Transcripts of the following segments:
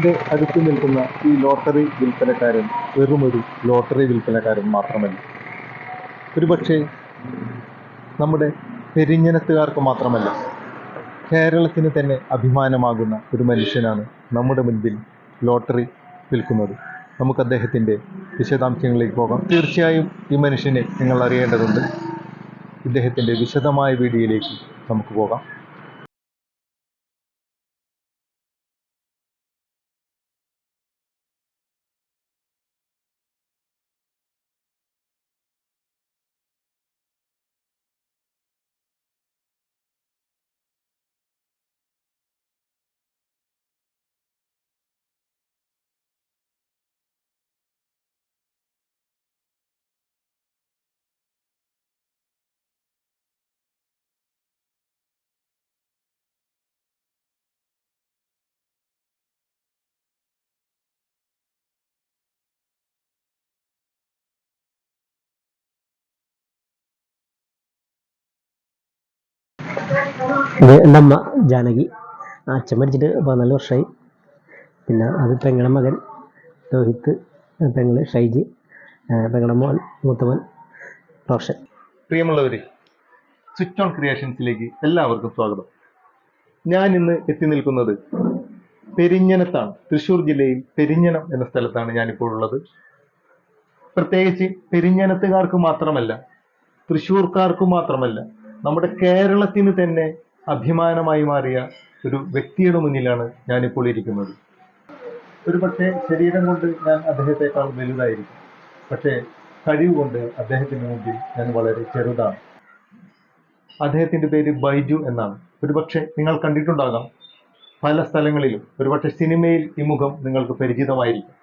പ്രിയമുള്ളവർ അടുത്ത് നിൽക്കുന്ന ഈ ലോട്ടറി വിൽപ്പനക്കാരൻ വെറുമൊരു ലോട്ടറി വിൽപ്പനക്കാരൻ മാത്രമല്ല. ഒരുപക്ഷെ നമ്മുടെ പെരിഞ്ഞനത്തുകാർക്ക് മാത്രമല്ല കേരളത്തിന് തന്നെ അഭിമാനമാകുന്ന ഒരു മനുഷ്യനാണ് നമ്മുടെ മുൻപിൽ ലോട്ടറി വിൽക്കുന്നത്. നമുക്ക് അദ്ദേഹത്തിന്റെ വിശദാംശങ്ങളിലേക്ക് പോകാം. തീർച്ചയായും ഈ മനുഷ്യനെ നിങ്ങൾ അറിയേണ്ടതുണ്ട്. ഇദ്ദേഹത്തിന്റെ വിശദമായ വീഡിയോയിലേക്ക് നമുക്ക് പോകാം. ഇത് എന്റെ അമ്മ ജാനകി. അച്ഛൻ മരിച്ചിട്ട് പതിനാല് വർഷമായി. പിന്നെ അത് പെങ്ങളുടെ മകൻ രോഹിത്ത് പെങ്ങൾ ഷൈജി പെങ്ങളെ മോൻ മൂത്തവൻ റോഷൻ. പ്രിയമുള്ളവരെ സ്വിച്ച് ഓൺ ക്രിയേഷൻസിലേക്ക് എല്ലാവർക്കും സ്വാഗതം. ഞാൻ ഇന്ന് എത്തി നിൽക്കുന്നത് പെരിഞ്ഞനത്താണ്. തൃശ്ശൂർ ജില്ലയിൽ പെരിഞ്ഞനം എന്ന സ്ഥലത്താണ് ഞാനിപ്പോൾ ഉള്ളത്. പ്രത്യേകിച്ച് പെരിഞ്ഞനത്തുകാർക്ക് മാത്രമല്ല തൃശ്ശൂർക്കാർക്ക് മാത്രമല്ല നമ്മുടെ കേരളത്തിന് തന്നെ അഭിമാനമായി മാറിയ ഒരു വ്യക്തിയുടെ മുന്നിലാണ് ഞാനിപ്പോൾ ഇരിക്കുന്നത്. ഒരു പക്ഷേ ശരീരം കൊണ്ട് ഞാൻ അദ്ദേഹത്തെക്കാൾ വലുതായിരിക്കും. പക്ഷേ കഴിവ് കൊണ്ട് അദ്ദേഹത്തിന് മുമ്പിൽ ഞാൻ വളരെ ചെറുതാണ്. അദ്ദേഹത്തിന്റെ പേര് ബൈജു എന്നാണ്. ഒരുപക്ഷെ നിങ്ങൾ കണ്ടിട്ടുണ്ടാകാം പല സ്ഥലങ്ങളിലും ഒരുപക്ഷെ സിനിമയിൽ ഈ മുഖം നിങ്ങൾക്ക് പരിചിതമായിരിക്കും.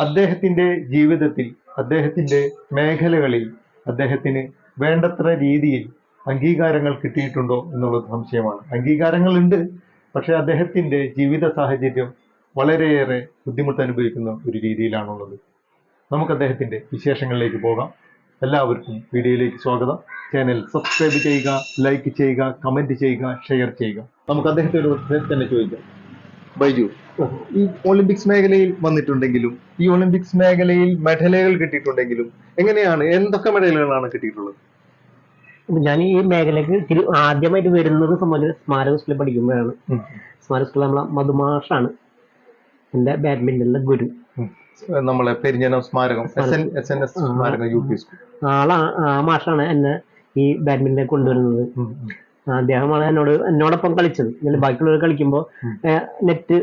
അദ്ദേഹത്തിന്റെ ജീവിതത്തിൽ അദ്ദേഹത്തിന്റെ മേഖലകളിൽ അദ്ദേഹത്തിന് വേണ്ടത്ര രീതിയിൽ അംഗീകാരങ്ങൾ കിട്ടിയിട്ടുണ്ടോ എന്നുള്ളത് സംശയമാണ്. അംഗീകാരങ്ങളുണ്ട് പക്ഷേ അദ്ദേഹത്തിന്റെ ജീവിത സാഹചര്യം വളരെയേറെ ബുദ്ധിമുട്ട് അനുഭവിക്കുന്ന ഒരു രീതിയിലാണുള്ളത്. നമുക്ക് അദ്ദേഹത്തിന്റെ വിശേഷങ്ങളിലേക്ക് പോകാം. എല്ലാവർക്കും വീഡിയോയിലേക്ക് സ്വാഗതം. ചാനൽ സബ്സ്ക്രൈബ് ചെയ്യുക ലൈക്ക് ചെയ്യുക കമന്റ് ചെയ്യുക ഷെയർ ചെയ്യുക. നമുക്ക് അദ്ദേഹത്തോട് തന്നെ ചോദിക്കാം. ബൈജു ഈ ഒളിമ്പിക്സ് മേഖലയിൽ വന്നിട്ടുണ്ടെങ്കിലും ഈ ഒളിമ്പിക്സ് മേഖലയിൽ മെഡലുകൾ കിട്ടിയിട്ടുണ്ടെങ്കിലും എങ്ങനെയാണ് എന്തൊക്കെ മെഡലുകളാണ് കിട്ടിയിട്ടുള്ളത്? ഞാൻ ഈ മേഖലയ്ക്ക് ഇത്തിരി ആദ്യമായിട്ട് വരുന്നത് സംബന്ധിച്ച് സ്മാരക സ്കൂളിൽ പഠിക്കുമ്പോഴാണ്. സ്മാരക സ്കൂളിൽ നമ്മളെ മധുമാഷാണ് എന്റെ ബാഡ്മിന്റണിലെ ഗുരു. നമ്മളെ പെരിഞ്ഞനം സ്മാരകം സ്മാരകം. U P school. ആളാ ആ മാഷാണ് എന്നെ ഈ ബാഡ്മിന്റൺ കൊണ്ടുവരുന്നത്. അദ്ദേഹമാണ് എന്നോട് എന്നോടൊപ്പം കളിച്ചത്. ബാക്കിയുള്ളവർ കളിക്കുമ്പോൾ നെറ്റ്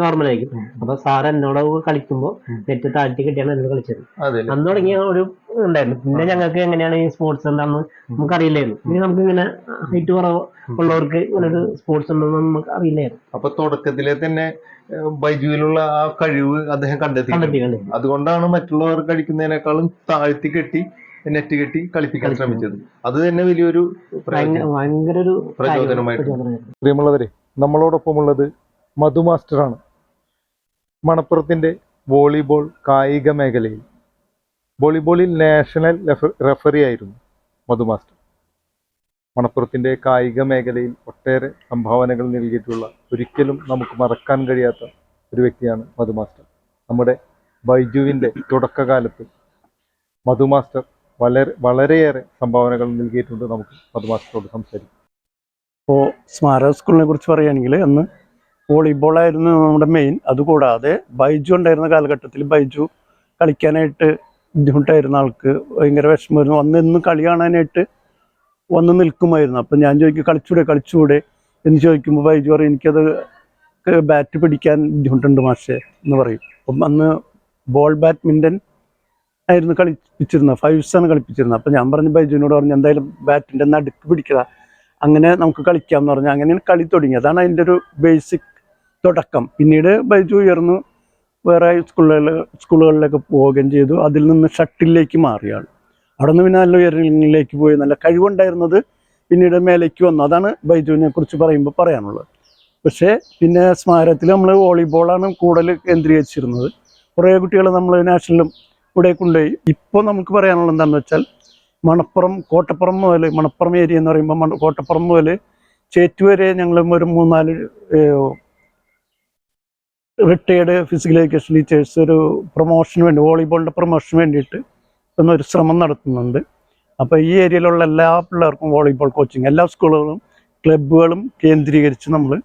നോർമൽ ആയിരിക്കും. അപ്പൊ സാർ എന്നോട് കളിക്കുമ്പോൾ നെറ്റ് താഴ്ത്തി കിട്ടിയാണ് എന്നോട് കളിച്ചത്. അന്ന് തുടങ്ങിയ ഒരു ഉണ്ടായിരുന്നു. പിന്നെ ഞങ്ങൾക്ക് എങ്ങനെയാണ് ഈ സ്പോർട്സ് എന്താണെന്ന് നമുക്ക് അറിയില്ലായിരുന്നു. ഇനി നമുക്ക് ഇങ്ങനെ ഹൈറ്റ് കുറവ് ഉള്ളവർക്ക് ഇങ്ങനെ ഒരു സ്പോർട്സ് ഉണ്ടെന്ന് നമുക്ക് അറിയില്ലായിരുന്നു. അപ്പൊ തുടക്കത്തിലെ തന്നെ ബൈജുവിലുള്ള ആ കഴിവ് അദ്ദേഹം കണ്ടെത്തി. അതുകൊണ്ടാണ് മറ്റുള്ളവർ കഴിക്കുന്നതിനേക്കാളും താഴ്ത്തി കെട്ടി നെറ്റ് കെട്ടി കളിപ്പിക്കാൻ ശ്രമിച്ചത്. അത് തന്നെ വലിയൊരു ഭയങ്കര ഒരു പ്രചോദനമായിട്ട് പ്രിയമുള്ളവരെ നമ്മളോടൊപ്പമുള്ളത് മധു മാസ്റ്ററാണ്. മണപ്പുറത്തിന്റെ വോളിബോൾ കായിക മേഖലയിൽ. വോളിബോളിൽ നാഷണൽ റെഫ- റെഫറി ആയിരുന്നു മധു മാസ്റ്റർ. മണപ്പുറത്തിന്റെ കായിക മേഖലയിൽ ഒട്ടേറെ സംഭാവനകൾ നൽകിയിട്ടുള്ള ഒരിക്കലും നമുക്ക് മറക്കാൻ കഴിയാത്ത ഒരു വ്യക്തിയാണ് മധു മാസ്റ്റർ. നമ്മുടെ ബൈജുവിന്റെ തുടക്കകാലത്ത് മധു മാസ്റ്റർ വളരെ വളരെയേറെ സംഭാവനകൾ നൽകിയിട്ടുണ്ട് നമുക്ക് പത്മാസത്തോട് സംസാരിക്കാം. ഇപ്പോൾ സ്മാരക സ്കൂളിനെ കുറിച്ച് പറയുകയാണെങ്കിൽ അന്ന് വോളിബോൾ ആയിരുന്നു നമ്മുടെ മെയിൻ അതുകൂടാതെ ബൈജു ഉണ്ടായിരുന്ന കാലഘട്ടത്തിൽ ബൈജു കളിക്കാനായിട്ട് ബുദ്ധിമുട്ടായിരുന്ന ആൾക്ക് ഭയങ്കര വിഷമമായിരുന്നു. വന്ന് ഇന്ന് കളി കാണാനായിട്ട് വന്ന് നിൽക്കുമായിരുന്നു. അപ്പം ഞാൻ ചോദിക്കും കളിച്ചൂടെ കളിച്ചൂടെ എന്ന് ചോദിക്കുമ്പോൾ ബൈജു പറയും എനിക്കത് ബാറ്റ് പിടിക്കാൻ ബുദ്ധിമുട്ടുണ്ട് മാഷെ എന്ന് പറയും. അപ്പം അന്ന് ബോൾ ബാഡ്മിന്റൺ ആയിരുന്നു കളിപ്പിച്ചിരുന്നത്. ഫൈവ് ആണ് കളിപ്പിച്ചിരുന്നത്. അപ്പം ഞാൻ പറഞ്ഞു ബൈജുവിനോട് പറഞ്ഞു എന്തായാലും ബാറ്റിന്റെ നടുക്ക് പിടിക്കുക. അങ്ങനെ നമുക്ക് കളിക്കാം എന്ന് പറഞ്ഞു. അങ്ങനെയാണ് കളി തുടങ്ങി അതാണ് അതിന്റെ ഒരു ബേസിക് തുടക്കം. പിന്നീട് ബൈജു ഉയർന്നു. വേറെ സ്കൂളുകളിൽ സ്കൂളുകളിലൊക്കെ പോവുകയും ചെയ്തു. അതിൽ നിന്ന് ഷട്ടിലേക്ക് മാറിയ ആൾ. അവിടെ നിന്ന് പിന്നെ നല്ല ഉയരങ്ങളിലേക്ക് പോയി. നല്ല കഴിവുണ്ടായിരുന്നത് പിന്നീട് മേലേക്ക് വന്നു. അതാണ് ബൈജുവിനെ കുറിച്ച് പറയുമ്പോൾ പറയാനുള്ളത്. പക്ഷേ പിന്നെ സ്മാരത്തിൽ നമ്മൾ വോളിബോളാണ് കൂടുതൽ കേന്ദ്രീകരിച്ചിരുന്നത്. കുറേ കുട്ടികൾ നമ്മൾ നാഷണലും ഇവിടെ കൊണ്ടുപോയി. ഇപ്പോൾ നമുക്ക് പറയാനുള്ള എന്താണെന്ന് വെച്ചാൽ മണപ്പുറം കോട്ടപ്പുറം മുതൽ മണപ്പുറം ഏരിയ എന്ന് പറയുമ്പോൾ കോട്ടപ്പുറം മുതൽ ചേറ്റുവരെ വരെ ഞങ്ങൾ ഒരു മൂന്നാൽ റിട്ടയേർഡ് ഫിസിക്കൽ എഡ്യൂക്കേഷൻ ടീച്ചേഴ്സ് ഒരു പ്രൊമോഷന് വേണ്ടി വോളിബോളിന്റെ പ്രൊമോഷന് വേണ്ടിയിട്ട് ഒരു ശ്രമം നടത്തുന്നുണ്ട്. അപ്പോൾ ഈ ഏരിയയിലുള്ള എല്ലാ പിള്ളേർക്കും വോളിബോൾ കോച്ചിങ് എല്ലാ സ്കൂളുകളും ക്ലബ്ബുകളും കേന്ദ്രീകരിച്ച് നമ്മൾ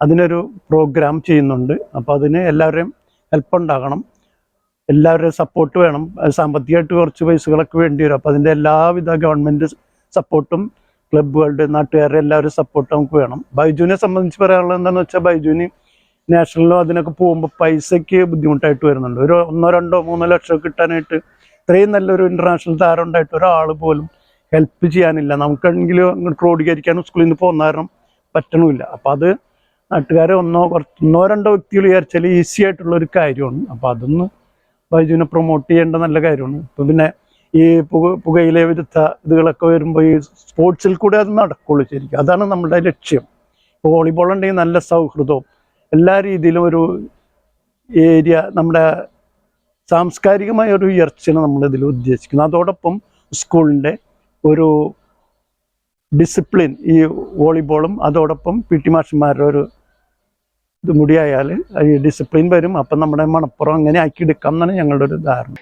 അതിനൊരു പ്രോഗ്രാം ചെയ്യുന്നുണ്ട്. അപ്പോൾ അതിന് എല്ലാവരെയും ഹെൽപ്പ് ഉണ്ടാകണം. എല്ലാവരുടെയും സപ്പോർട്ട് വേണം. സാമ്പത്തികമായിട്ട് കുറച്ച് പൈസകളൊക്കെ വേണ്ടി വരും. അപ്പോൾ അതിന്റെ എല്ലാവിധ ഗവൺമെന്റ് സപ്പോർട്ടും ക്ലബ്ബുകളുടെ നാട്ടുകാരുടെ എല്ലാവരും സപ്പോർട്ട് നമുക്ക് വേണം. ബൈജുവിനെ സംബന്ധിച്ച് പറയാനുള്ളത് എന്താണെന്ന് വെച്ചാൽ ബൈജുവിന് നാഷണലിലോ അതിനൊക്കെ പോകുമ്പോൾ പൈസയ്ക്ക് ബുദ്ധിമുട്ടായിട്ട് വരുന്നുണ്ട്. ഒരു ഒന്നോ രണ്ടോ മൂന്നോ ലക്ഷം കിട്ടാനായിട്ട് ഇത്രയും നല്ലൊരു ഇന്റർനാഷണൽ താരം ഉണ്ടായിട്ട് ഒരാൾ പോലും ഹെൽപ്പ് ചെയ്യാനില്ല. നമുക്കാണെങ്കിലും അങ്ങോട്ട് ക്രോഡീകരിക്കാനും സ്കൂളിൽ നിന്ന് പോകുന്ന കാരണം പറ്റണമില്ല. അപ്പം അത് നാട്ടുകാരെ ഒന്നോ കുറച്ച് ഒന്നോ രണ്ടോ വ്യക്തികൾ വിചാരിച്ചാൽ ഈസി ആയിട്ടുള്ള ഒരു കാര്യമാണ്. അപ്പം അതൊന്ന് ബൈജുവിനെ പ്രൊമോട്ട് ചെയ്യേണ്ട നല്ല കാര്യമാണ്. ഇപ്പം പിന്നെ ഈ പുക പുകയിലെ വിരുദ്ധ ഇതുകളൊക്കെ വരുമ്പോൾ ഈ സ്പോർട്സിൽ കൂടെ അത് നടക്കുള്ളൂ ശരിക്കും. അതാണ് നമ്മുടെ ലക്ഷ്യം. ഇപ്പോൾ വോളിബോൾ ഉണ്ടെങ്കിൽ നല്ല സൗഹൃദവും എല്ലാ രീതിയിലും ഒരു ഏരിയ നമ്മുടെ സാംസ്കാരികമായ ഒരു ഉയർച്ചയാണ് നമ്മളിതിൽ ഉദ്ദേശിക്കുന്നത്. അതോടൊപ്പം സ്കൂളിന്റെ ഒരു ഡിസിപ്ലിൻ ഈ വോളിബോളും അതോടൊപ്പം പി ടി മാഷന്മാരുടെ ഒരു ഇത് മുടിയായാൽ ഡിസിപ്ലിൻ വരും. അപ്പം നമ്മുടെ മണപ്പുറം അങ്ങനെ ആക്കി എടുക്കാം എന്നാണ് ഞങ്ങളുടെ ഒരു ധാരണ.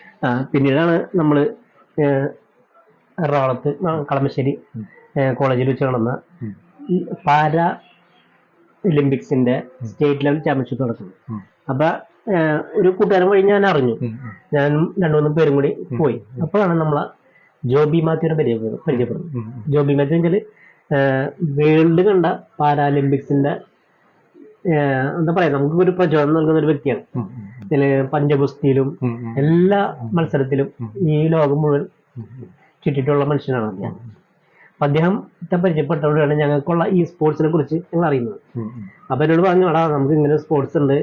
പിന്നീടാണ് നമ്മൾ എറണാകുളത്ത് കളമശ്ശേരി കോളേജിൽ വെച്ച് നടന്ന പാര ഒളിമ്പിക്സിന്റെ സ്റ്റേറ്റ് ലെവൽ ചാമ്പ്യൻഷിപ്പ് നടക്കുന്നു. അപ്പൊ ഒരു കൂട്ടുകാരൻ വഴി ഞാൻ അറിഞ്ഞു. ഞാനും രണ്ടു മൂന്ന് പേരും കൂടി. പോയി. അപ്പോഴാണ് നമ്മളെ ജോബി മാത്യുവിനെ പരിചയപ്പെടുന്നത് പരിചയപ്പെടുന്നത്. ജോബി മാത്യു വെച്ചാൽ വേൾഡ് കണ്ട പാരാലിമ്പിക്സിന്റെ എന്താ പറയാ നമുക്ക് ഒരു പ്രചോദനം നൽകുന്ന ഒരു വ്യക്തിയാണ്. ഇതിൽ പഞ്ചഗുസ്തിയിലും എല്ലാ മത്സരത്തിലും ഈ ലോകം മുഴുവൻ. ചുറ്റിട്ടുള്ള മനുഷ്യനാണ് അദ്ദേഹം. അപ്പൊ അദ്ദേഹത്തെ പരിചയപ്പെട്ടവരാണ് ഞങ്ങൾക്കുള്ള ഈ സ്പോർട്സിനെ കുറിച്ച് ഞങ്ങൾ അറിയുന്നത്. അപ്പൊ എന്നോട് പറഞ്ഞു എടാ നമുക്ക് ഇങ്ങനെ സ്പോർട്സ് ഉണ്ട്.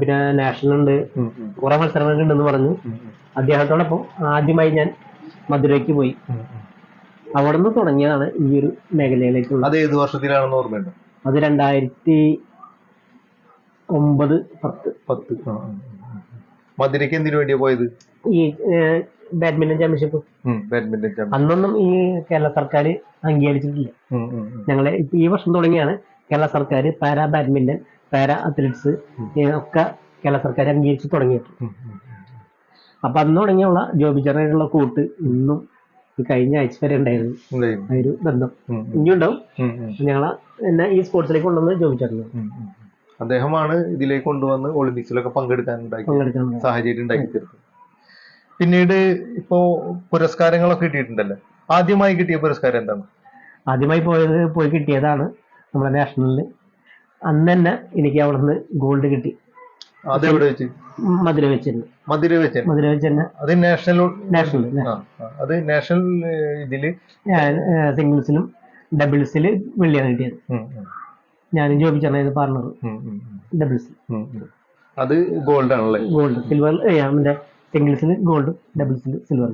പിന്നെ നാഷണൽ ഉണ്ട്. കുറെ മത്സരങ്ങളൊക്കെ ഉണ്ടെന്ന് പറഞ്ഞു. അദ്ദേഹത്തോടൊപ്പം ആദ്യമായി ഞാൻ മധുരയ്ക്ക് പോയി. അവിടെ നിന്ന് തുടങ്ങിയതാണ് ഈ ഒരു മേഖലയിലേക്കുള്ള അത് ഏത് വർഷത്തിലാണെന്ന് ഓർമ്മയുണ്ടോ? അത് രണ്ടായിരത്തി ഒമ്പത് പത്ത്. പത്ത്. ആ. മധുരയ്ക്ക് എന്തിനു വേണ്ടിയാ പോയത്? ഈ ബാഡ്മിന്റൺ ചാമ്പ്യൻഷിപ്പ്. ബാഡ്മിന്റൺ ചാമ്പ്യൻ അന്നൊന്നും ഈ കേരള സർക്കാർ അംഗീകരിച്ചിട്ടില്ല. ഉം, ഉം, ഉം. ഞങ്ങളെ ഇപ്പൊ ഈ വർഷം തുടങ്ങിയാണ് കേരള സർക്കാർ പാരാ ബാഡ്മിന്റൺ പാരാ അത്ലറ്റിക്സ് ഒക്കെ കേരള സർക്കാർ അംഗീകരിച്ച് ഉം, ഉം, അപ്പൊ അന്ന് തുടങ്ങിയുള്ള ജോബി ചെറിയുള്ള കൂട്ട് ഇന്നും ഈ കഴിഞ്ഞ ആഴ്ച വരെ ഉണ്ടായിരുന്നു. ഉണ്ടായിരുന്നു. ആ ഒരു ബന്ധം. ഉം, ഉം, ഇനിയും ഉണ്ടാവും ഉം, ഉം, ഞങ്ങളെ എന്നെ ഈ സ്പോർട്സിലേക്ക് കൊണ്ടുവന്ന് ജോബി ചെറിയ ഉം, ഉം. അദ്ദേഹമാണ് ഇതിലേക്ക് കൊണ്ടുവന്ന് ഒളിമ്പിക്സിലൊക്കെ പങ്കെടുക്കാൻ സാഹചര്യം ഉണ്ടാക്കി തീർത്തത് പിന്നീട് ഇപ്പോ പുരസ്കാരങ്ങളൊക്കെ കിട്ടിയിട്ടുണ്ടല്ലോ? ആദ്യമായി കിട്ടിയ പുരസ്കാരം എന്താണ്? ആദ്യമായി പോയത് പോയി കിട്ടിയതാണ് നമ്മുടെ നാഷണലിൽ. അന്ന് തന്നെ എനിക്ക് അവിടെ നിന്ന് ഗോൾഡ് കിട്ടി. അതെവിടെ വെച്ച്? മധുര വെച്ച് മധുര വെച്ച്. മധുര വെച്ച് അത് നാഷണൽ നാഷണൽ. അത് നാഷണൽ ഇതിൽ സിംഗിൾസിലും ഡബിൾസിൽ വെള്ളിയാണ് കിട്ടിയത്. ഞാനും ജോബി ചേർന്നത് പാർട്ണർ ഡബിൾസ്. അത് ഗോൾഡ് ആണല്ലേ? ഗോൾഡ് സിൽവർ മറ്റേ സിംഗിൾസിൽ ഗോൾഡ് ഡബിൾസിൽ സിൽവർ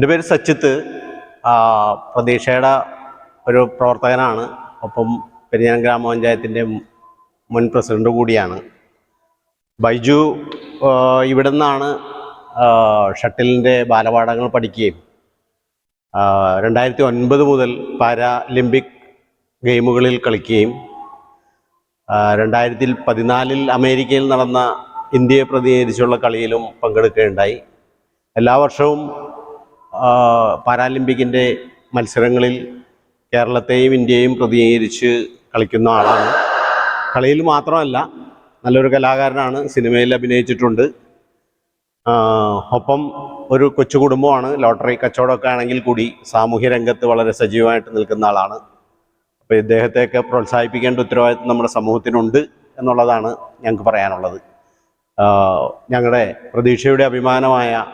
എന്റെ പേര് സച്ചിത്ത്. പ്രതീക്ഷയുടെ ഒരു പ്രവർത്തകനാണ്. ഒപ്പം പെരിഞ്ഞാൻ ഗ്രാമപഞ്ചായത്തിന്റെ മുൻ പ്രസിഡന്റ് കൂടിയാണ്. ബൈജു ഇവിടെ നിന്നാണ് ഷട്ടിലിന്റെ ബാലപാഠങ്ങൾ പഠിക്കുകയും രണ്ടായിരത്തി ഒൻപത് മുതൽ പാരാലിമ്പിക് ഗെയിമുകളിൽ കളിക്കുകയും രണ്ടായിരത്തി പതിനാലിൽ അമേരിക്കയിൽ നടന്ന ഇന്ത്യയെ പ്രതിനിധീകരിച്ചുള്ള കളിയിലും പങ്കെടുക്കുകയുണ്ടായി. എല്ലാ വർഷവും പാരാലിമ്പിക്കിന്റെ മത്സരങ്ങളിൽ കേരളത്തെയും ഇന്ത്യയെയും പ്രതിനിധീകരിച്ച് കളിക്കുന്ന ആളാണ്. കളിയിൽ മാത്രമല്ല നല്ലൊരു കലാകാരനാണ് സിനിമയിൽ അഭിനയിച്ചിട്ടുണ്ട്. ഒപ്പം ഒരു കൊച്ചു കുടുംബമാണ്. ലോട്ടറി കച്ചവടമൊക്കെ ആണെങ്കിൽ കൂടി സാമൂഹ്യ രംഗത്ത് വളരെ സജീവമായിട്ട് നിൽക്കുന്ന ആളാണ്. അപ്പോൾ ഇദ്ദേഹത്തെയൊക്കെ പ്രോത്സാഹിപ്പിക്കേണ്ട ഉത്തരവാദിത്വം നമ്മുടെ സമൂഹത്തിനുണ്ട് എന്നുള്ളതാണ് ഞങ്ങൾക്ക് പറയാനുള്ളത്. ഞങ്ങളുടെ പ്രതീക്ഷയുടെ അഭിമാനമായ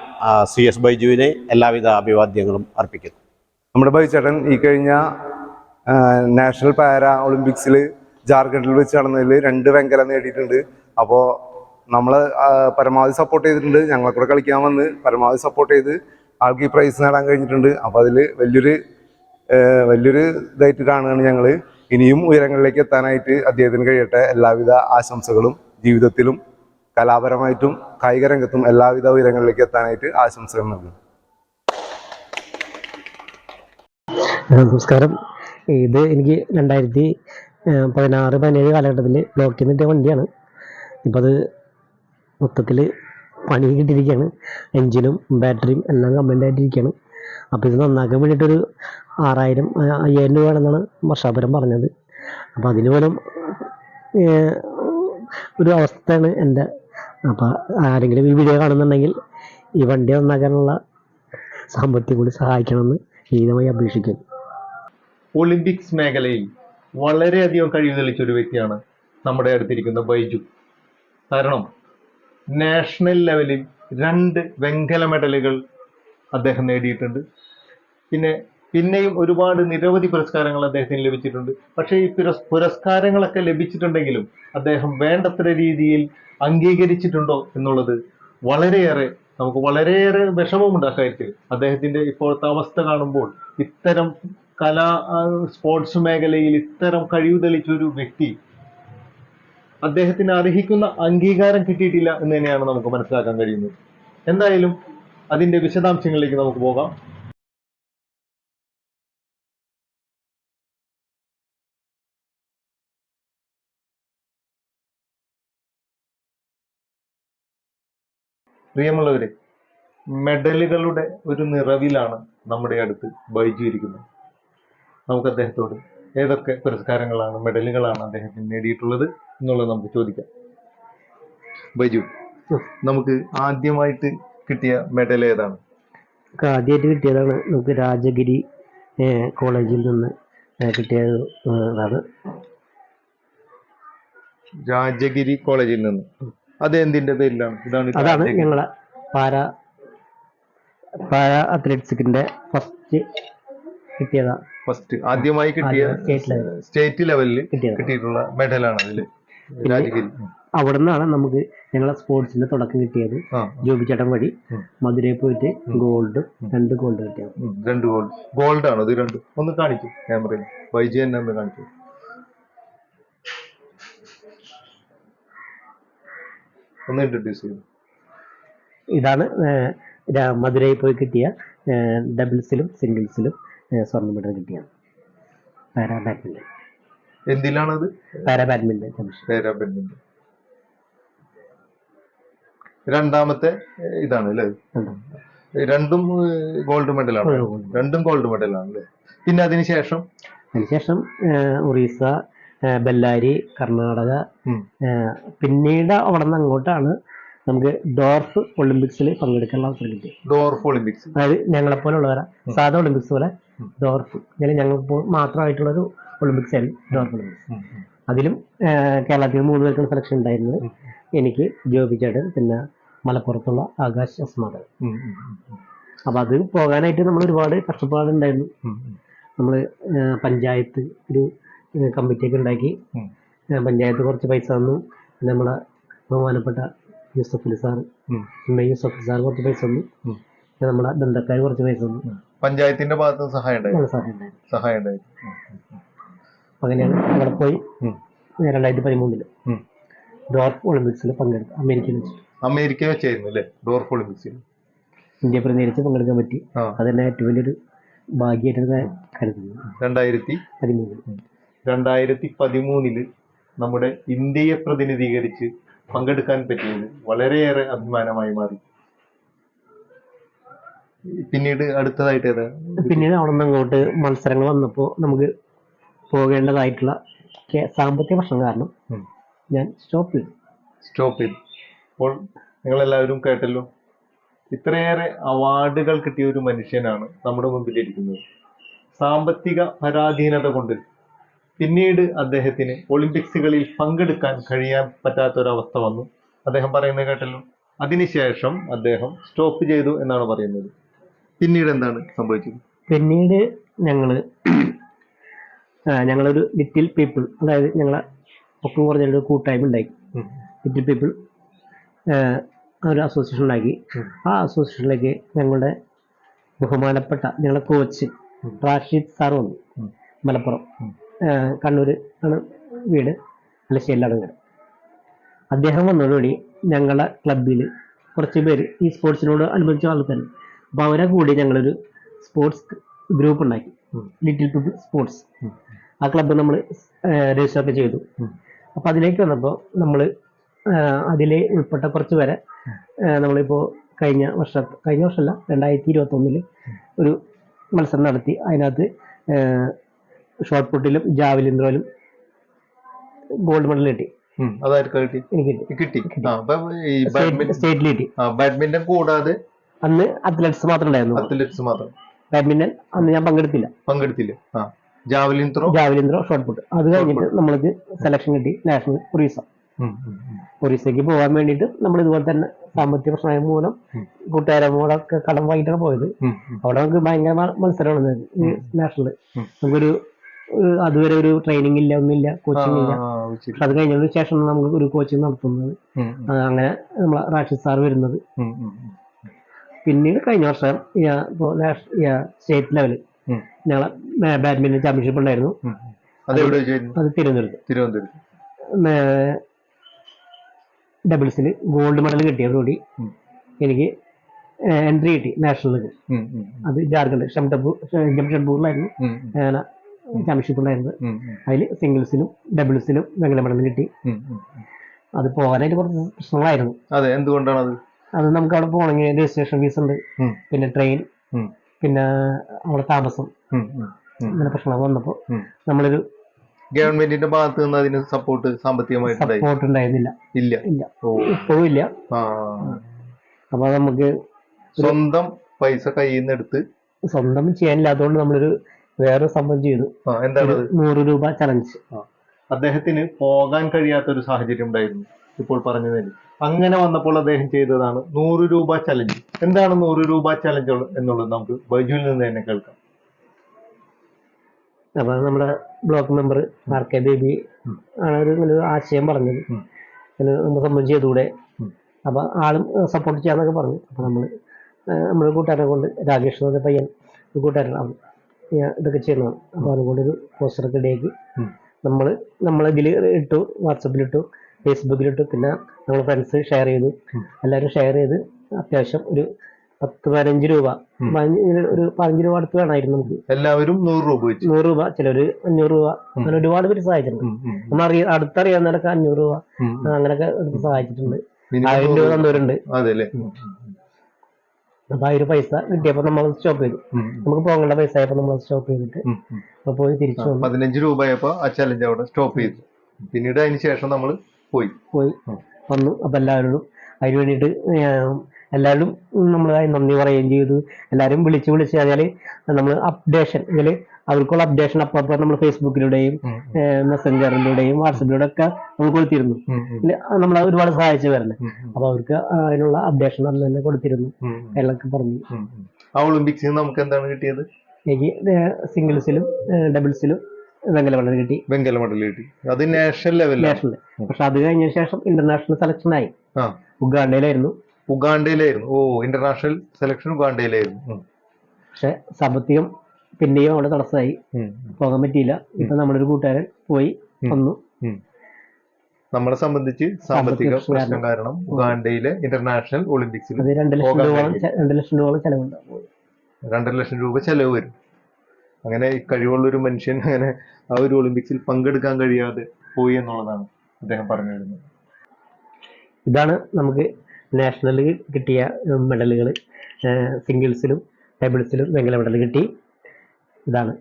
സി എസ് ബൈജുവിനെ എല്ലാവിധ അഭിവാദ്യങ്ങളും അർപ്പിക്കുന്നു. നമ്മുടെ ബൈചേട്ടൻ ഈ കഴിഞ്ഞ നാഷണൽ പാരാ ഒളിമ്പിക്സിൽ ജാർഖണ്ഡിൽ വെച്ച് നടന്നതിൽ രണ്ട് വെങ്കല നേടിയിട്ടുണ്ട്. അപ്പോൾ നമ്മൾ പരമാവധി സപ്പോർട്ട് ചെയ്തിട്ടുണ്ട്. ഞങ്ങളെ കൂടെ കളിക്കാൻ വന്ന് പരമാവധി സപ്പോർട്ട് ചെയ്ത് ആൾക്ക് ഈ പ്രൈസ് നേടാൻ കഴിഞ്ഞിട്ടുണ്ട്. അപ്പോൾ അതിൽ വലിയൊരു വലിയൊരു ഇതായിട്ട് കാണുകയാണ് ഞങ്ങൾ ഇനിയും ഉയരങ്ങളിലേക്ക് എത്താനായിട്ട് അദ്ദേഹത്തിന് കഴിയട്ടെ. എല്ലാവിധ ആശംസകളും ജീവിതത്തിലും കലാപരമായിട്ടും കായിക രംഗത്തും എല്ലാവിധ ഉയരങ്ങളിലേക്ക് എത്താനായിട്ട് ആശംസകൾ നൽകുന്നു. നമസ്കാരം. ഇത് എനിക്ക് രണ്ടായിരത്തി പതിനാറ് പതിനേഴ് കാലഘട്ടത്തിൽ ബ്ലോക്കിൽ നിന്ന് വണ്ടിയാണ്. ഇപ്പം അത് മൊത്തത്തിൽ പണി കിട്ടിയിരിക്കുകയാണ് എൻജിനും ബാറ്ററിയും എല്ലാം കംപ്ലൈന്റ് ആയിട്ടിരിക്കുകയാണ്. അപ്പോൾ ഇത് നന്നാക്കാൻ വേണ്ടിയിട്ടൊരു ആറായിരം അയ്യായിരം രൂപ വേണമെന്നാണ് വർഷാപുരം പറഞ്ഞത്. അപ്പോൾ അതിന് പോലും ഒരു അവസ്ഥയാണ് എന്റെ അപ്പോൾ ആരെങ്കിലും ഈ വീഡിയോ കാണുന്നുണ്ടെങ്കിൽ ഈ വണ്ടി നന്നാക്കാനുള്ള സാമ്പത്തികം കൂടി സഹായിക്കണമെന്ന് ഹീനമായി അപേക്ഷിക്കുന്നു. ഒളിമ്പിക്സ് മേഖലയിൽ വളരെയധികം കഴിവ് തെളിച്ച ഒരു വ്യക്തിയാണ് നമ്മുടെ അടുത്തിരിക്കുന്ന ബൈജു. കാരണം നാഷണൽ ലെവലിൽ രണ്ട് വെങ്കല മെഡലുകൾ അദ്ദേഹം നേടിയിട്ടുണ്ട്. പിന്നെ പിന്നെയും ഒരുപാട് നിരവധി പുരസ്കാരങ്ങൾ അദ്ദേഹത്തിന് ലഭിച്ചിട്ടുണ്ട്. പക്ഷേ ഈ പുരസ് പുരസ്കാരങ്ങളൊക്കെ ലഭിച്ചിട്ടുണ്ടെങ്കിലും അദ്ദേഹം വേണ്ടത്ര രീതിയിൽ അംഗീകരിച്ചിട്ടുണ്ടോ എന്നുള്ളത് വളരെയേറെ നമുക്ക് വളരെയേറെ വിഷമമുണ്ട് അക്കാര്യത്തിൽ അദ്ദേഹത്തിന്റെ ഇപ്പോഴത്തെ അവസ്ഥ കാണുമ്പോൾ ഇത്തരം കലാ സ്പോർട്സ് മേഖലയിൽ ഇത്തരം കഴിവ് തെളിച്ച ഒരു വ്യക്തി അദ്ദേഹത്തിന് അർഹിക്കുന്ന അംഗീകാരം കിട്ടിയിട്ടില്ല എന്ന് തന്നെയാണ് നമുക്ക് മനസ്സിലാക്കാൻ കഴിയുന്നത്. എന്തായാലും അതിന്റെ വിശദാംശങ്ങളിലേക്ക് നമുക്ക് പോകാം. പ്രിയമുള്ളവരെ മെഡലുകളുടെ ഒരു നിറവിലാണ് നമ്മുടെ അടുത്ത് ബൈജു ഇരിക്കുന്നത്. നമുക്ക് അദ്ദേഹത്തോട് ഏതൊക്കെ പുരസ്കാരങ്ങളാണ് മെഡലുകളാണ് അദ്ദേഹത്തിന് നേടിയിട്ടുള്ളത് എന്നുള്ളത് നമുക്ക് ചോദിക്കാം. ബൈജു നമുക്ക് ആദ്യമായിട്ട് കിട്ടിയ മെഡൽ ഏതാണ്? നമുക്ക് ആദ്യമായിട്ട് കിട്ടിയതാണ് നമുക്ക് രാജഗിരി കോളേജിൽ നിന്ന് കിട്ടിയതാണ് അതാണ്. രാജഗിരി കോളേജിൽ നിന്ന്. അത് എന്തിന്റെ പേരിലാണ്? ഇതാണ് അതാണ് ഞങ്ങളെ പാര പാര അത്ലറ്റിക്സിന്റെ ഫസ്റ്റ് കിട്ടിയതാണ്. ഫസ്റ്റ് ആദ്യമായി കിട്ടിയ. സ്റ്റേറ്റ് ലെവലിൽ കിട്ടിയിട്ടുള്ള മെഡലാണ് അതിൽ. രാജഗിരി അവിടെ നിന്നാണ് നമുക്ക് ഞങ്ങളെ സ്പോർട്സിന്റെ തുടക്കം കിട്ടിയത്. ആ ജോബി ചേട്ടൻ വഴി. മധുരയിൽ പോയിട്ട് ഗോൾഡ് രണ്ട് ഗോൾഡ് കിട്ടിയത്. രണ്ട് ഗോൾഡ് ഗോൾഡ് ആണ് ഇത് രണ്ട്. ഒന്ന് കാണിക്കൂ ക്യാമറയിൽ വൈജി തന്നെ ഒന്ന് കാണിച്ചു ഒന്ന് ഇൻട്രൊഡ്യൂസ് ചെയ്തു ഇതാണ് മധുരയിൽ പോയി കിട്ടിയ ഡബിൾസിലും സിംഗിൾസിലും സ്വർണ മെഡൽ കിട്ടിയ para badminton. എന്തിലാണത്? Para badminton para badminton. രണ്ടാമത്തെ ഇതാണ് അല്ലേ? രണ്ടും ഗോൾഡ് മെഡലാണ് രണ്ടും ഗോൾഡ് മെഡലാണ് അല്ലേ? പിന്നെ അതിനുശേഷം അതിനുശേഷം ഒറീസ ബെല്ലാരി കർണാടക പിന്നീട് അവിടെ നിന്ന് അങ്ങോട്ടാണ് നമുക്ക് ഡോർഫ് ഒളിമ്പിക്സിൽ പങ്കെടുക്കാനുള്ള അവസരം കിട്ടി ഡോർഫ് ഒളിമ്പിക്സ്. അതായത് ഞങ്ങളെ പോലുള്ളവരെ സാധാ ഒളിമ്പിക്സ് പോലെ ഡോർഫ്. അല്ലെങ്കിൽ ഞങ്ങൾക്ക് മാത്രമായിട്ടുള്ളൊരു ഒളിമ്പിക്സ് ആയിരുന്നു ഡോർഫ് ഒളിമ്പിക്സ്. അതിലും കേരളത്തിൽ മൂന്ന് പേർക്കുള്ള സെലക്ഷൻ ഉണ്ടായിരുന്നത്. എനിക്ക് ജോബി ചേട്ടൻ പിന്നെ മലപ്പുറത്തുള്ള ആകാശ് അസ്മാദ് അപ്പൊ അത് പോകാനായിട്ട് നമ്മൾ ഒരുപാട് കഷ്ടപ്പാടുണ്ടായിരുന്നു. നമ്മൾ പഞ്ചായത്ത് ഒരു കമ്മിറ്റിയൊക്കെ ഉണ്ടാക്കി. പഞ്ചായത്ത് കുറച്ച് പൈസ തന്നു. പിന്നെ നമ്മളെ ബഹുമാനപ്പെട്ട Yusuf Ali sir. M A Yusuf sir കുറച്ച് പൈസ തന്നു. പിന്നെ നമ്മളെ ബന്ധക്കാർ കുറച്ച് പൈസ തന്നു. പഞ്ചായത്തിന്റെ ഭാഗത്ത് സഹായം സഹായം അങ്ങനെയാണ് അവിടെ പോയി. രണ്ടായിരത്തി പതിമൂന്നിൽ ഡോർഫ് ഒളിമ്പിക്സിൽ പങ്കെടുത്തു അമേരിക്കയിൽ വെച്ച്. അമേരിക്ക വെച്ചായിരുന്നു അല്ലേ? ഡോർഫ് ഒളിമ്പിക്സിൽ. ഇന്ത്യ പ്രതിനിധിച്ച് പങ്കെടുക്കാൻ പറ്റി. അതന്നെ അതെന്നെ ഏറ്റവും വലിയൊരു ഭാഗ്യമായിട്ട് കരുതുന്നു രണ്ടായിരത്തി പതിമൂന്നിൽ രണ്ടായിരത്തി പതിമൂന്നിൽ നമ്മുടെ ഇന്ത്യയെ പ്രതിനിധീകരിച്ച് പങ്കെടുക്കാൻ പറ്റിയത് വളരെയേറെ അഭിമാനമായി മാറി. പിന്നീട് അടുത്തതായിട്ട് ഏതാ? പിന്നീട് അവിടെ നിന്ന് അങ്ങോട്ട് മത്സരങ്ങൾ വന്നപ്പോൾ നമുക്ക് പോകേണ്ടതായിട്ടുള്ള സാമ്പത്തിക പ്രശ്നം കാരണം ഞാൻ സ്റ്റോപ്പ് ചെയ്തു. സ്റ്റോപ്പ് ചെയ്തു. അപ്പോൾ നിങ്ങളെല്ലാവരും കേട്ടല്ലോ ഇത്രയേറെ അവാർഡുകൾ കിട്ടിയ ഒരു മനുഷ്യനാണ് നമ്മുടെ മുമ്പിലിരിക്കുന്നത്. സാമ്പത്തിക പരാധീനത കൊണ്ട് പിന്നീട് അദ്ദേഹത്തിന് ഒളിമ്പിക്സുകളിൽ പങ്കെടുക്കാൻ കഴിയാൻ പറ്റാത്തൊരവസ്ഥ വന്നു. അദ്ദേഹം പറയുന്നത് കേട്ടല്ലോ അതിനുശേഷം അദ്ദേഹം സ്റ്റോപ്പ് ചെയ്തു എന്നാണ് പറയുന്നത്. പിന്നീട് എന്താണ് സംഭവിച്ചത്? പിന്നീട് ഞങ്ങൾ ഞങ്ങളൊരു ലിറ്റിൽ പീപ്പിൾ അതായത് ഞങ്ങളെ ഒപ്പം കുറഞ്ഞൊരു കൂട്ടായ്മ ഉണ്ടായി. ലിറ്റിൽ പീപ്പിൾ ഒരു അസോസിയേഷൻ ഉണ്ടാക്കി. ആ അസോസിയേഷനിലേക്ക് ഞങ്ങളുടെ ബഹുമാനപ്പെട്ട ഞങ്ങളുടെ കോച്ച് റാഷിദ് സാർ വന്നു മലപ്പുറം. കണ്ണൂർ ആണ് വീട്. അലശ്ശേരിലാണ് വീട്. അദ്ദേഹം വന്നതോടുകൂടി ഞങ്ങളുടെ ക്ലബിൽ കുറച്ച് പേര് ഈ സ്പോർട്സിനോട് അനുബന്ധിച്ച ആൾക്കാർ അപ്പോൾ അവരെ കൂടി ഞങ്ങളൊരു സ്പോർട്സ് ഗ്രൂപ്പ് ഉണ്ടാക്കി. ലിറ്റിൽ പീപ്പിൾ സ്പോർട്സ് ആ ക്ലബ്ബ് നമ്മൾ രജിസ്റ്റർ ഒക്കെ ചെയ്തു. അപ്പം അപ്പോൾ അതിലേക്ക് വന്നപ്പോൾ നമ്മൾ അതിൽ ഉൾപ്പെട്ട കുറച്ച് പേരെ നമ്മളിപ്പോൾ കഴിഞ്ഞ വർഷം കഴിഞ്ഞ വർഷമല്ല രണ്ടായിരത്തി ഇരുപത്തൊന്നിൽ ഒരു മത്സരം നടത്തി. അതിനകത്ത് ഷോർട്ട് പുട്ടിലും ജാവലിൻ ത്രോയിലും ഗോൾഡ് മെഡൽ കിട്ടി. കിട്ടി. സ്റ്റേറ്റിൽ കിട്ടി. ബാഡ്മിന്റൺ കൂടാതെ അന്ന് അത്ലറ്റ്സ് മാത്രം ഉണ്ടായിരുന്നു. അത്ലറ്റ്സ് മാത്രം. ബാഡ്മിന്റൺ അന്ന് ഞാൻ പങ്കെടുത്തില്ല. പങ്കെടുത്തില്ല. Javelin throw javelin throw shot put അത് കഴിഞ്ഞിട്ട് നമ്മൾക്ക് സെലക്ഷൻ കിട്ടി. നാഷണൽ ഒറീസ ഒറീസയ്ക്ക് പോകാൻ വേണ്ടിയിട്ട് നമ്മൾ ഇതുപോലെ തന്നെ സാമ്പത്തിക പ്രശ്നമായ മൂലം ഉം. കൂട്ടുകാരന്മാരൊക്കെ കടം വാങ്ങിയിട്ടാണ് പോയത്. അവിടെ നമുക്ക് ഭയങ്കര മത്സരമാണ്. നാഷണൽ നമുക്കൊരു അതുവരെ ഒരു ട്രെയിനിങ് ഇല്ല ഒന്നുമില്ല കോച്ചിങ് ഇല്ല. പക്ഷെ അത് കഴിഞ്ഞതിന് ശേഷം നമുക്ക് ഒരു കോച്ചിങ് നടത്തുന്നത്. അങ്ങനെ നമ്മളെ റാഷിദ് സാർ വരുന്നത്. പിന്നീട് കഴിഞ്ഞ വർഷം സ്റ്റേറ്റ് ലെവൽ. ഞങ്ങളെ ബാഡ്മിന്റൺ ചാമ്പ്യൻഷിപ്പ് ഉണ്ടായിരുന്നു. അത് തിരുവനന്തപുരത്ത്. തിരുവനന്തപുരത്ത്. ഡബിൾസിൽ ഗോൾഡ് മെഡൽ കിട്ടിയതോടുകൂടി എനിക്ക് എൻട്രി കിട്ടി നാഷണലിലേക്ക് അത് ജാർഖണ്ഡ് ഷംഷഡ്പൂർ ജംഷഡ്പൂരിലായിരുന്നു ചാമ്പ്യൻഷിപ്പ് ഉണ്ടായിരുന്നത് അതിൽ സിംഗിൾസിലും ഡബിൾസിലും വെങ്കല മെഡൽ കിട്ടി. അത് പോകാനായിട്ട് കുറച്ച് പ്രശ്നങ്ങളായിരുന്നു അതെ എന്തുകൊണ്ടാണ് അത്? അത് നമുക്ക് അവിടെ പോകണമെങ്കിൽ രജിസ്ട്രേഷൻ ഫീസ് ഉണ്ട്. പിന്നെ ട്രെയിൻ പിന്നെ അവിടെ താമസം. അങ്ങനെ പ്രശ്നങ്ങൾ വന്നപ്പോൾ നമ്മളൊരു ഗവൺമെന്റിന്റെ ഭാഗത്ത് നിന്ന് അതിന് സപ്പോർട്ട് സാമ്പത്തികമായിട്ട് സപ്പോർട്ട് ഉണ്ടായിരുന്നില്ല. ഇല്ല. ഇല്ല. ഇപ്പോഴും ഇല്ല. ആ. അപ്പോൾ നമുക്ക് സ്വന്തം പൈസ കയ്യിൽ നിന്ന് എടുത്ത് സ്വന്തം ചെയ്യാനില്ലാത്തതുകൊണ്ട് നമ്മളൊരു വേറെ സംഭവം ചെയ്തു. ആ നൂറ് രൂപ ചലഞ്ച് അദ്ദേഹത്തിന് പോകാൻ കഴിയാത്ത ഒരു സാഹചര്യം ഉണ്ടായിരുന്നു ഇപ്പോൾ പറഞ്ഞതിൽ അങ്ങനെ വന്നപ്പോൾ അദ്ദേഹം ചെയ്തതാണ് നൂറ് രൂപ ചലഞ്ച് എന്താണ് നൂറ് രൂപ ചലഞ്ച് എന്നുള്ളത് നമുക്ക് ബൈജുവിൽ നിന്ന് തന്നെ കേൾക്കാം. അപ്പൊ നമ്മുടെ block member R K Baby. ആണ് ഒരു നല്ലൊരു ആശയം പറഞ്ഞത്. ഉം. നമ്മൾ സംബന്ധിച്ച് ചെയ്തുകൂടെ? ഉം. അപ്പൊ ആളും സപ്പോർട്ട് ചെയ്യാന്നൊക്കെ പറഞ്ഞു. അപ്പൊ നമ്മൾ നമ്മുടെ കൂട്ടുകാരനെ കൊണ്ട് രാകേഷ് എന്ന് പറഞ്ഞ പയ്യൻ ഒരു കൂട്ടുകാരനാണ്. ഞാൻ ഇതൊക്കെ ചെയ്യുന്നതാണ് അപ്പൊ അതുകൊണ്ടൊരു പോസ്റ്ററൊക്കെ ഇടയാക്കി. നമ്മൾ നമ്മളിതിൽ ഇട്ടു വാട്സപ്പിലിട്ടു ഫേസ്ബുക്കിലിട്ടു പിന്നെ നമ്മൾ ഫ്രണ്ട്സ് ഷെയർ ചെയ്തു. എല്ലാവരും ഷെയർ ചെയ്ത് അത്യാവശ്യം ഒരു പത്ത് പതിനഞ്ച് രൂപ. ഒരു പതിനഞ്ച് രൂപ അടുത്ത് വേണമായിരുന്നു നമുക്ക്. എല്ലാവരും നൂറ് രൂപ വെച്ച്. നൂറ് രൂപ ചിലർ അഞ്ഞൂറ് രൂപ. അങ്ങനെ ഒരുപാട് പേര് സഹായിച്ചിട്ടുണ്ട്. നമ്മൾ അറിയ അടുത്തറിയാവുന്നവരൊക്കെ അഞ്ഞൂറ് രൂപ. അങ്ങനെയൊക്കെ സഹായിച്ചിട്ടുണ്ട്. ആയിരം രൂപ. തന്നവരുണ്ട്. അപ്പൊ ആ ഒരു പൈസ കിട്ടിയപ്പോ നമ്മൾ സ്റ്റോപ്പ് ചെയ്തു. നമുക്ക് പോകേണ്ട പൈസ ആയപ്പോ നമ്മൾ സ്റ്റോപ്പ് ചെയ്തിട്ട് അപ്പൊ പോയി തിരിച്ചു വന്നു. പതിനഞ്ച് രൂപയപ്പോ ആ ചലഞ്ച് അവിടെ സ്റ്റോപ്പ് ചെയ്തു. പിന്നീട് അതിന് ശേഷം നമ്മൾ പോയി. പോയി. വന്നു. അപ്പൊ എല്ലാവരോടും അതിന് വേണ്ടിട്ട് എല്ലാവരും നമ്മൾ നന്ദി പറയുകയും ചെയ്തു. എല്ലാവരും വിളിച്ച് വിളിച്ച് കഴിഞ്ഞാൽ നമ്മൾ അപ്ഡേഷൻ ഇതിൽ അവർക്കുള്ള അപ്ഡേഷൻ അപ്പം അപ്പം നമ്മൾ ഫേസ്ബുക്കിലൂടെയും മെസ്സഞ്ചറിലൂടെയും വാട്സപ്പിലൂടെ ഒക്കെ നമ്മൾ കൊടുത്തിരുന്നു നമ്മളെ ഒരുപാട് സഹായിച്ചു ഉം, അപ്പൊ അവർക്ക് അതിനുള്ള അപ്ഡേഷൻ അന്ന് തന്നെ കൊടുത്തിരുന്നു. ഉം, പറഞ്ഞു. ആ ഒളിമ്പിക്സിൽ നമുക്ക് എന്താണ് കിട്ടിയത്? എനിക്ക് സിംഗിൾസിലും ഡബിൾസിലും വെങ്കല മെഡൽ കിട്ടി. വെങ്കല മെഡൽ കിട്ടി. അത് നാഷണൽ ലെവലിൽ നാഷണൽ പക്ഷെ അത് കഴിഞ്ഞ ശേഷം ഇന്റർനാഷണൽ സെലക്ഷൻ ആയി. ഉഗാണ്ടയിലായിരുന്നു. ഉഗാണ്ടയിലായിരുന്നു. ഓ ഇന്റർനാഷണൽ സെലക്ഷൻ ഉഗാണ്ടയിലായിരുന്നു. പക്ഷെ സാമ്പത്തികം പിന്നെയും അവിടെ തടസ്സമായി. പോകാൻ പറ്റിയില്ല. ഇപ്പൊ നമ്മുടെ ഒരു കൂട്ടുകാരൻ പോയി വന്നു. നമ്മളെ സംബന്ധിച്ച് സാമ്പത്തിക പ്രശ്നം കാരണം. ഉഗാണ്ടയിലെ ഇന്റർനാഷണൽ ഒളിമ്പിക്സിൽ രണ്ട് ലക്ഷം രൂപ രണ്ട് ലക്ഷം രൂപയോളം ചെലവുണ്ട് രണ്ടര ലക്ഷം രൂപ ചെലവ് വരും. അങ്ങനെ കഴിവുള്ള ഒരു മനുഷ്യൻ അങ്ങനെ ആ ഒരു ഒളിമ്പിക്സിൽ പങ്കെടുക്കാൻ കഴിയാതെ പോയി എന്നുള്ളതാണ് അദ്ദേഹം പറഞ്ഞു വരുന്നത്. ഇതാണ് നമുക്ക് നാഷണലിൽ കിട്ടിയ മെഡലുകൾ സിംഗിൾസിലും ടേബിൾസിലും വെങ്കല മെഡൽ കിട്ടി. ഇതാണ്.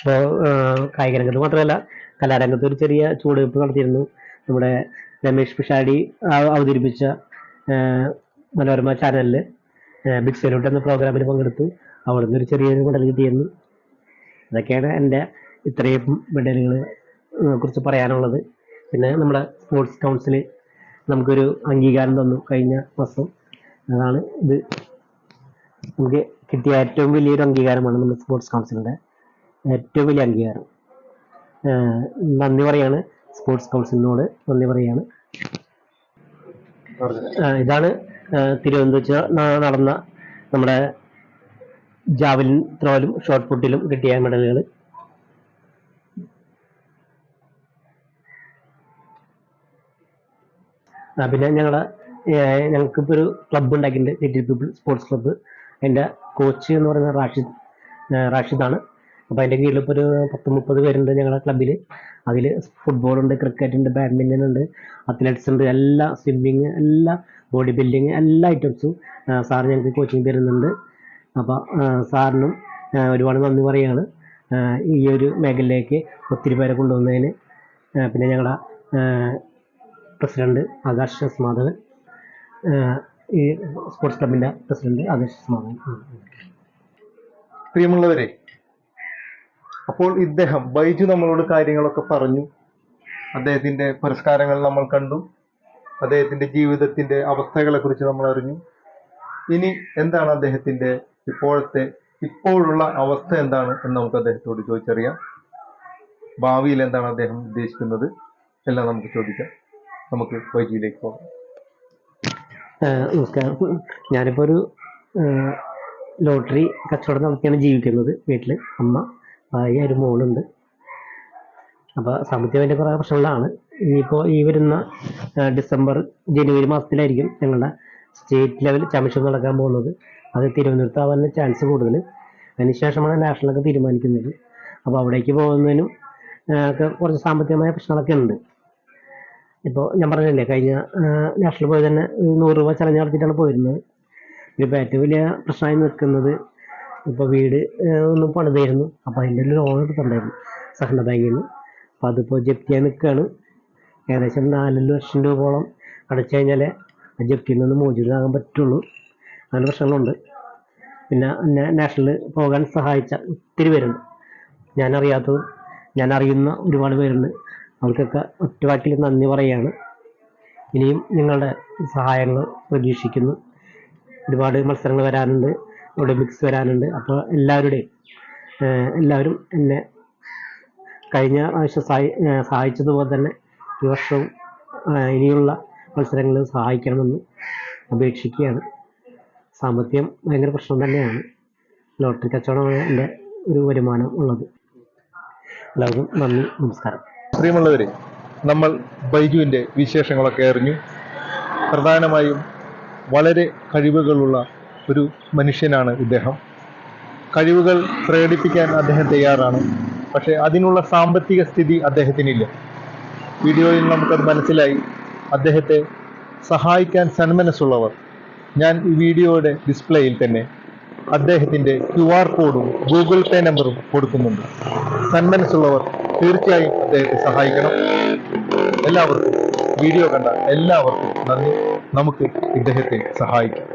ഇപ്പോൾ കായിക രംഗത്ത് മാത്രമല്ല കലാരംഗത്ത് ഒരു ചെറിയ ചുവടുവെപ്പ് നടത്തിയിരുന്നു. നമ്മുടെ രമേഷ് പിഷാടി അവതരിപ്പിച്ച മനോരമ ചാനലിൽ ബിഗ് സെലൂട്ട് എന്ന പ്രോഗ്രാമിൽ പങ്കെടുത്തു. അവിടുന്ന് ഒരു ചെറിയൊരു മെഡൽ കിട്ടിയിരുന്നു. ഇതൊക്കെയാണ് എന്റെ ഇത്രയും മെഡലുകളെ കുറിച്ച് പറയാനുള്ളത്. പിന്നെ നമ്മുടെ സ്പോർട്സ് കൗൺസിൽ നമുക്കൊരു അംഗീകാരം തന്നു കഴിഞ്ഞ മാസം അതാണ് ഇത്. നമുക്ക് കിട്ടിയ ഏറ്റവും വലിയൊരു അംഗീകാരമാണ് നമ്മുടെ സ്പോർട്സ് കൗൺസിലിന്റെ ഏറ്റവും വലിയ അംഗീകാരം. നന്ദി പറയാണ് സ്പോർട്സ് കൗൺസിലിനോട് നന്ദി പറയാണ്. ഇതാണ് തിരുവനന്തപുരത്ത് നടന്ന നമ്മുടെ ജാവലിൻ ത്രോയിലും ഷോർട്ട് പുട്ടിലും കിട്ടിയ മെഡലുകൾ പിന്നെ ഞങ്ങളുടെ ഞങ്ങൾക്കിപ്പോൾ ഒരു ക്ലബ്ബ് ഉണ്ടാക്കിയിട്ടുണ്ട് ലിറ്റിൽ പീപ്പിൾ സ്പോർട്സ് ക്ലബ്ബ് അതിന്റെ കോച്ച് എന്ന് പറയുന്നത് റാഷിദ് റാഷിദാണ്. അപ്പോൾ അതിന്റെ കീഴിൽ ഇപ്പോൾ ഒരു പത്ത് മുപ്പത് പേരുണ്ട് ഞങ്ങളുടെ ക്ലബ്ബിൽ അതിൽ ഫുട്ബോളുണ്ട് ക്രിക്കറ്റ് ഉണ്ട് ബാഡ്മിന്റൺ ഉണ്ട് അത്ലറ്റ്സ് ഉണ്ട് എല്ലാ സ്വിമ്മിങ് എല്ലാ ബോഡി ബിൽഡിങ് എല്ലാ ഐറ്റംസും സാർ ഞങ്ങൾക്ക് കോച്ചിങ് തരുന്നുണ്ട്. അപ്പോൾ സാറിനും ഒരുപാട് നന്ദി പറയുകയാണ് ഈ ഒരു മേഖലയിലേക്ക് ഒത്തിരി പേരെ കൊണ്ടുവന്നതിന്. പിന്നെ ഞങ്ങളുടെ പ്രസിഡന്റ് ആകാശ് എസ് മാധവൻ ഈ സ്പോർട്സ് ക്ലബിന്റെ പ്രസിഡന്റ് ഉം. പ്രിയമുള്ളവരെ അപ്പോൾ ഇദ്ദേഹം ബൈജു നമ്മളോട് കാര്യങ്ങളൊക്കെ പറഞ്ഞു. അദ്ദേഹത്തിന്റെ പുരസ്കാരങ്ങൾ നമ്മൾ കണ്ടു. അദ്ദേഹത്തിന്റെ ജീവിതത്തിന്റെ അവസ്ഥകളെ കുറിച്ച് നമ്മൾ അറിഞ്ഞു. ഇനി എന്താണ് അദ്ദേഹത്തിന്റെ ഇപ്പോഴത്തെ ഇപ്പോഴുള്ള അവസ്ഥ എന്താണ് എന്ന് നമുക്ക് അദ്ദേഹത്തോട് ചോദിച്ചറിയാം. ഭാവിയിൽ എന്താണ് അദ്ദേഹം ഉദ്ദേശിക്കുന്നത് എല്ലാം നമുക്ക് ചോദിക്കാം. നമുക്ക് വൈജിയിലേക്ക് പോകാം. നമസ്കാരം ഞാനിപ്പോൾ ഒരു ലോട്ടറി കച്ചവടം നടത്തിയാണ് ജീവിക്കുന്നത് വീട്ടിൽ അമ്മ ഭാര്യ ഒരു മോളുണ്ട്. അപ്പോൾ സാമ്പത്തികമായിട്ട് കുറേ പ്രശ്നങ്ങളാണ്. ഇനിയിപ്പോൾ ഈ വരുന്ന ഡിസംബർ ജനുവരി മാസത്തിലായിരിക്കും ഞങ്ങളുടെ സ്റ്റേറ്റ് ലെവൽ ചാമ്പ്യൻഷിപ്പ് നടക്കാൻ പോകുന്നത്. അത് തിരുവനന്തപുരത്ത് ആവാനുള്ള ചാൻസ് കൂടുതൽ. അതിനുശേഷമാണ് നാഷണലൊക്കെ തീരുമാനിക്കുന്നത്. അപ്പോൾ അവിടേക്ക് പോകുന്നതിനും ഒക്കെ കുറച്ച് സാമ്പത്തികമായ പ്രശ്നങ്ങളൊക്കെ ഉണ്ട്. ഇപ്പോൾ ഞാൻ പറഞ്ഞില്ലേ കഴിഞ്ഞ നാഷണൽ പോയി തന്നെ നൂറ് രൂപ ചലഞ്ച് നടത്തിയിട്ടാണ് പോയിരുന്നത്. ഇപ്പോൾ ഏറ്റവും വലിയ പ്രശ്നമായി നിൽക്കുന്നത് ഇപ്പോൾ വീട് ഒന്ന് പണിതായിരുന്നു. അപ്പോൾ അതിന്റെ ഒരു ലോൺ എടുത്തിട്ടുണ്ടായിരുന്നു സഹകരണ ബാങ്കിൽ നിന്ന്. അപ്പോൾ അതിപ്പോൾ ജപ്തിയായി നിൽക്കുകയാണ്. ഏകദേശം നാല് ലക്ഷം രൂപയോളം അടച്ചു കഴിഞ്ഞാലേ ആ ജപ്തിയിൽ നിന്ന് മോചിതരാകാൻ പറ്റുള്ളൂ. അങ്ങനെ പ്രശ്നങ്ങളുണ്ട്. പിന്നെ നാഷണൽ പോകാൻ സഹായിച്ച ഒത്തിരി പേരുണ്ട്. ഞാൻ അറിയാത്തതും ഞാൻ അറിയുന്ന ഒരുപാട് പേരുണ്ട്. അവർക്കൊക്കെ ഒറ്റവാക്കിൽ നന്ദി പറയുകയാണ് ഇനിയും നിങ്ങളുടെ സഹായങ്ങൾ പ്രതീക്ഷിക്കുന്നു. ഒരുപാട് മത്സരങ്ങൾ വരാനുണ്ട്. ഒളിമ്പിക്സ് വരാനുണ്ട്. അപ്പോൾ എല്ലാവരുടെയും എല്ലാവരും എന്നെ കഴിഞ്ഞ പ്രാവശ്യം സഹായി സഹായിച്ചതുപോലെ തന്നെ ഈ വർഷവും ഇനിയുള്ള മത്സരങ്ങളിൽ സഹായിക്കണമെന്ന് അപേക്ഷിക്കുകയാണ്. സാമ്പത്തികം ഭയങ്കര പ്രശ്നം തന്നെയാണ്. ലോട്ടറി കച്ചവടമാണ് എന്റെ ഒരു വരുമാനം ഉള്ളത്. എല്ലാവർക്കും നന്ദി നമസ്കാരം. പ്രിയമുള്ളവരെ നമ്മൾ ബൈജുവിന്റെ വിശേഷങ്ങളൊക്കെ അറിഞ്ഞു. പ്രധാനമായും വളരെ കഴിവുകളുള്ള ഒരു മനുഷ്യനാണ് ഇദ്ദേഹം. കഴിവുകൾ പ്രകടിപ്പിക്കാൻ അദ്ദേഹം തയ്യാറാണ്. പക്ഷേ അതിനുള്ള സാമ്പത്തിക സ്ഥിതി അദ്ദേഹത്തിനില്ല. വീഡിയോയിൽ നമുക്കത് മനസ്സിലായി. അദ്ദേഹത്തെ സഹായിക്കാൻ സന്മനസ്സുള്ളവർ. ഞാൻ ഈ വീഡിയോയുടെ ഡിസ്പ്ലേയിൽ തന്നെ അദ്ദേഹത്തിന്റെ ക്യു ആർ കോഡും ഗൂഗിൾ പേ നമ്പറും കൊടുക്കുന്നുണ്ട്. സന്മനസ്സുള്ളവർ തീർച്ചയായും അദ്ദേഹത്തെ സഹായിക്കണം. എല്ലാവർക്കും വീഡിയോ കണ്ട എല്ലാവർക്കും നന്ദി. നമുക്ക് ഇദ്ദേഹത്തെ സഹായിക്കാം.